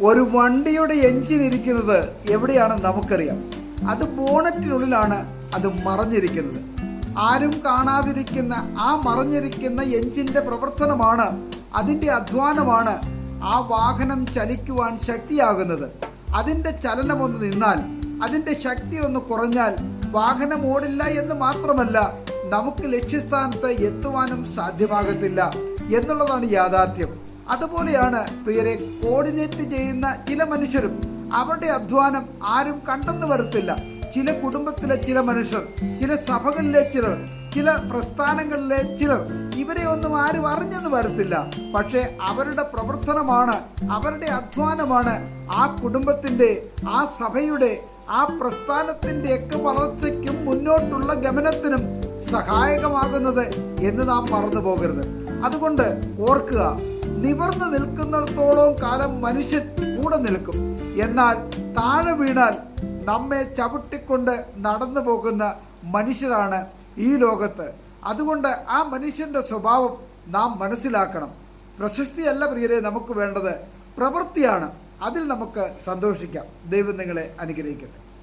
ഒരു വണ്ടിയുടെ എഞ്ചിൻ ഇരിക്കുന്നത് എവിടെയാണെന്ന് നമുക്കറിയാം. അത് ബോണറ്റിനുള്ളിലാണ് അത് മറഞ്ഞിരിക്കുന്നത്. ആരും കാണാതിരിക്കുന്ന ആ മറഞ്ഞിരിക്കുന്ന എഞ്ചിന്റെ പ്രവർത്തനമാണ് അതിന്റെ അധ്വാനമാണ് ആ വാഹനം ചലിക്കുവാൻ ശക്തിയാകുന്നത്. അതിന്റെ ചലനം ഒന്ന് നിന്നാൽ അതിന്റെ ശക്തി ഒന്ന് കുറഞ്ഞാൽ വാഹനം ഓടില്ല എന്ന് മാത്രമല്ല നമുക്ക് ലക്ഷ്യസ്ഥാനത്ത് എത്തുവാനും സാധ്യമാകത്തില്ല എന്നുള്ളതാണ് യാഥാർത്ഥ്യം. അതുപോലെയാണ് പ്രിയരെ കോർഡിനേറ്റ് ചെയ്യുന്ന ചില മനുഷ്യരും അവരുടെ അധ്വാനം ആരും കണ്ടെന്ന് വരത്തില്ല. ചില കുടുംബത്തിലെ ചില മനുഷ്യർ ചില സഭകളിലെ ചിലർ ചില പ്രസ്ഥാനങ്ങളിലെ ചിലർ ഇവരെ ഒന്നും ആരും അറിഞ്ഞെന്ന് വരത്തില്ല. പക്ഷേ അവരുടെ പ്രവർത്തനമാണ് അവരുടെ അധ്വാനമാണ് ആ കുടുംബത്തിന്റെ ആ സഭയുടെ ആ പ്രസ്ഥാനത്തിന്റെ ഒക്കെ വളർച്ചയ്ക്കും മുന്നോട്ടുള്ള ഗമനത്തിനും സഹായകമാകുന്നത് എന്ന് നാം മറന്നു പോകരുത് അതുകൊണ്ട് ഓർക്കുക നിവർന്നു നിൽക്കുന്നിടത്തോളം കാലം മനുഷ്യൻ കൂടെ നിൽക്കും. എന്നാൽ താഴെ വീണാൽ നമ്മെ ചവിട്ടിക്കൊണ്ട് നടന്നു പോകുന്ന മനുഷ്യരാണ് ഈ ലോകത്ത്. അതുകൊണ്ട് ആ മനുഷ്യന്റെ സ്വഭാവം നാം മനസ്സിലാക്കണം. പ്രശസ്തിയല്ല പ്രിയരെ നമുക്ക് വേണ്ടത്. പ്രവൃത്തിയാണ്. അതിൽ നമുക്ക് സന്തോഷിക്കാം. ദൈവം നിങ്ങളെ അനുഗ്രഹിക്കട്ടെ.